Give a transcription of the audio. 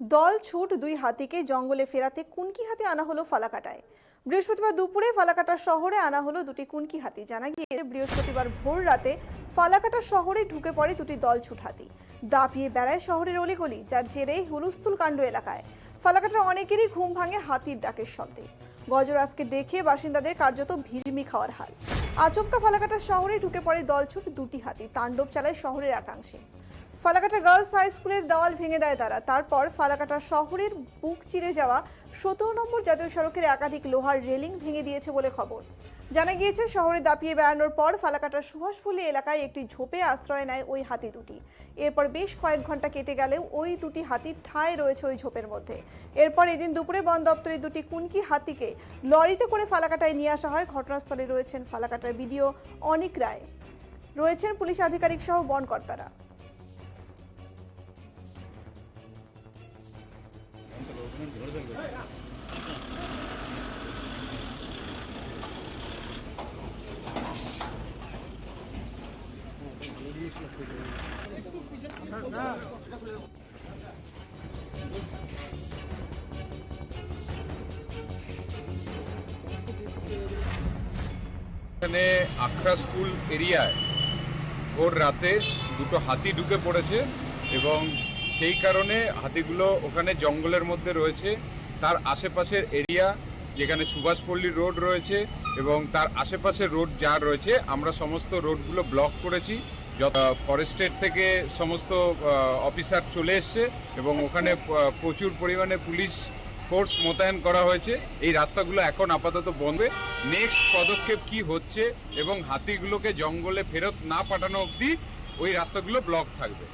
দল ছুট দুই হাতিকে জঙ্গলে ফেরাতে কুনকি হাতি আনা হলো ফালাকাটায়। বৃহস্পতিবার দুপুরে ফালাকাটা শহরে আনা হলো দুটি কুনকি হাতি। জানা গিয়েছে, বৃহস্পতিবার ভোর রাতে ফালাকাটা শহরে ঢুকে পড়ে দুটি দল ছুট হাতি। দাপিয়ে বেড়ায় শহরের অলিগলি, যার জেরে হুলুস্থুল কাণ্ড এলাকায়। ফালাকাটার অনেকেরই ঘুম ভাঙে হাতির ডাকের শব্দে। গজরাজকে দেখে বাসিন্দাদের কার্যত ভিড়মি খাওয়ার হাল। আচমকা ফালাকাটা শহরে ঢুকে পড়ে দলছুট দুটি হাতি। তাণ্ডব চালায় শহরের একাংশে। ফালাকাটা গার্লস হাই স্কুলের দেওয়াল ভেঙে দেয় তারা। তারপর ফালাকাটা শহরের বুক চিরে যাওয়া সতেরো নম্বর জাতীয় সড়কের একাধিক লোহার রেলিং ভেঙে দিয়েছে বলে খবর। জানা গিয়েছে, শহরে দাপিয়ে বেড়ানোর পর ফালাকাটার সুভাষপল্লী এলাকায় একটি ঝোপে আশ্রয় নেয় ওই হাতি দুটি। এরপর বেশ কয়েক ঘণ্টা কেটে গেলেও ওই দুটি হাতির ঠায় রয়েছে ওই ঝোপের মধ্যে। এরপর এদিন দুপুরে বন দপ্তরের দুটি কুনকি হাতিকে লরিতে করে ফালাকাটায় নিয়ে আসা হয়। ঘটনাস্থলে রয়েছেন ফালাকাটার বিডিও অনিক রায়। রয়েছেন পুলিশ আধিকারিক সহ বনকর্তারা। এখানে আখড়া স্কুল এরিয়ায় ভোর রাতে দুটো হাতি ঢুকে পড়েছে এবং সেই কারণে হাতিগুলো ওখানে জঙ্গলের মধ্যে রয়েছে। তার আশেপাশের এরিয়া, যেখানে সুভাষপল্লী রোড রয়েছে এবং তার আশেপাশের রোড যা রয়েছে, আমরা সমস্ত রোডগুলো ব্লক করেছি। যত ফরেস্টের থেকে সমস্ত অফিসার চলে এসছে এবং ওখানে প্রচুর পরিমাণে পুলিশ ফোর্স মোতায়েন করা হয়েছে। এই রাস্তাগুলো এখন আপাতত বন্ধে। নেক্সট পদক্ষেপ কি হচ্ছে এবং হাতিগুলোকে জঙ্গলে ফেরত না পাঠানো অবধি ওই রাস্তাগুলো ব্লক থাকবে।